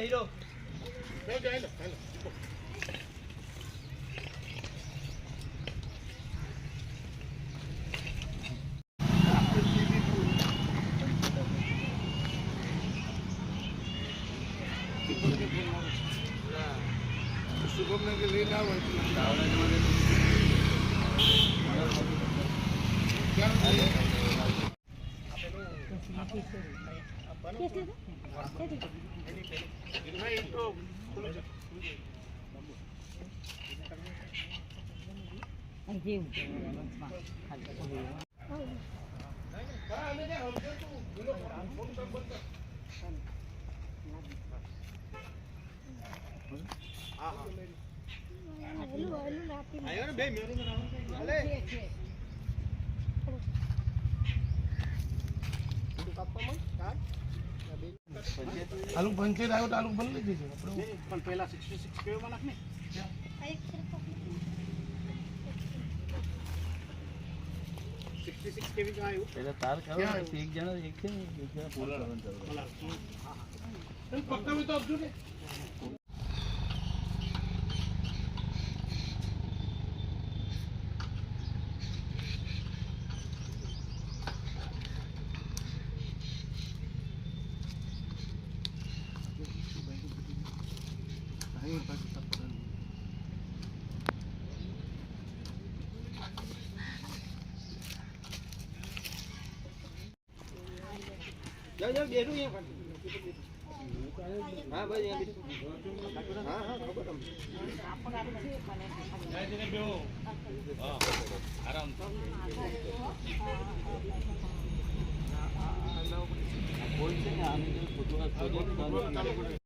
Jairo. No, ya, Shubham नगर આવ્યો ને બે મિનિટ હાલે આલુ પંચર આવ્યો તો આલુ બંધ લઈ દીધું આપણે પણ પહેલા સિક્સટી સિક્સ કેવામાં નાખ ને. તાર કરો એક જણા એક છે ને એક જણા પૂરો કરવાનું ચાલુ. પક્કા તો આપજો ને. જાઓ જાઓ બેઠું અહીંયા હા ભાઈ હા હા ખબર તમને બોલ છે ને, આની જો